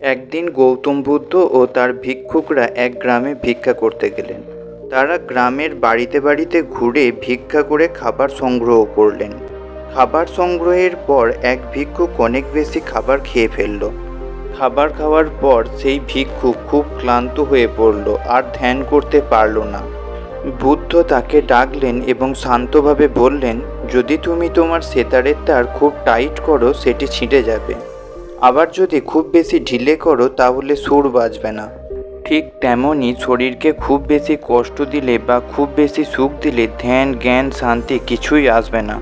একদিন গৌতম বুদ্ধ ও তার ভিক্ষুকরা এক গ্রামে ভিক্ষা করতে গেলেন। তারা গ্রামের বাড়িতে বাড়িতে ঘুরে ভিক্ষা করে খাবার সংগ্রহ করলেন। খাবার সংগ্রহের পর এক ভিক্ষুক অনেক বেশি খাবার খেয়ে ফেলল। খাবার খাওয়ার পর সেই ভিক্ষুক খুব ক্লান্ত হয়ে পড়ল, আর ধ্যান করতে পারল না। বুদ্ধ তাকে ডাকলেন এবং শান্তভাবে বললেন, যদি তুমি তোমার সেতারের তার খুব টাইট করো, সেটি ছিঁটে যাবে। আবার যদি খুব বেশি ঢিলে করো, তাহলে সুর বাজবে না। ঠিক তেমনই শরীরকে খুব বেশি কষ্ট দিলে বা খুব বেশি সুখ দিলে ধ্যান, জ্ঞান, শান্তি কিছুই আসবে না।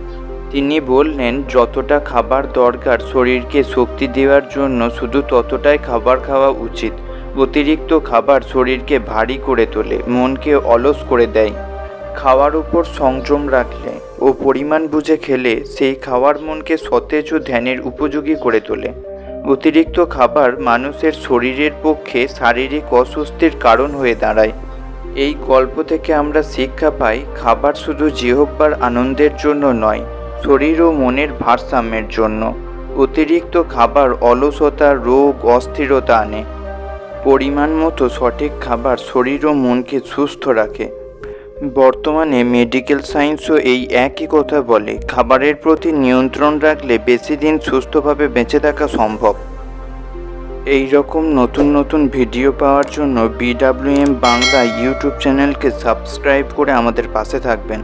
তিনি বললেন, যতটা খাবার দরকার শরীরকে শক্তি দেওয়ার জন্য শুধু ততটাই খাবার খাওয়া উচিত। অতিরিক্ত খাবার শরীরকে ভারী করে তোলে, মনকে অলস করে দেয়। খাওয়ার উপর সংযম রাখলে ও পরিমাণ বুঝে খেলে, সেই খাওয়ার মনকে সতেজ ও ধ্যানের উপযোগী করে তোলে। অতিরিক্ত খাবার মানুষের শরীরের পক্ষে শারীরিক অস্বস্তির কারণ হয়ে দাঁড়ায়। এই গল্প থেকে আমরা শিক্ষা পাই, খাবার শুধু জিহব্বার আনন্দের জন্য নয়, শরীর ও মনের ভারসাম্যের জন্য। অতিরিক্ত খাবার অলসতা, রোগ, অস্থিরতা আনে। পরিমাণ মতো সঠিক খাবার শরীর ও মনকে সুস্থ রাখে। বর্তমানে মেডিকেল সায়েন্সও এই একই কথা বলে। খাবারের প্রতি নিয়ন্ত্রণ রাখলে বেশি দিন সুস্থভাবে বেঁচে থাকা সম্ভব। এই রকম নতুন নতুন ভিডিও পাওয়ার জন্য বিডাব্লিউএম বাংলা ইউটিউব চ্যানেলকে সাবস্ক্রাইব করে আমাদের পাশে থাকবেন।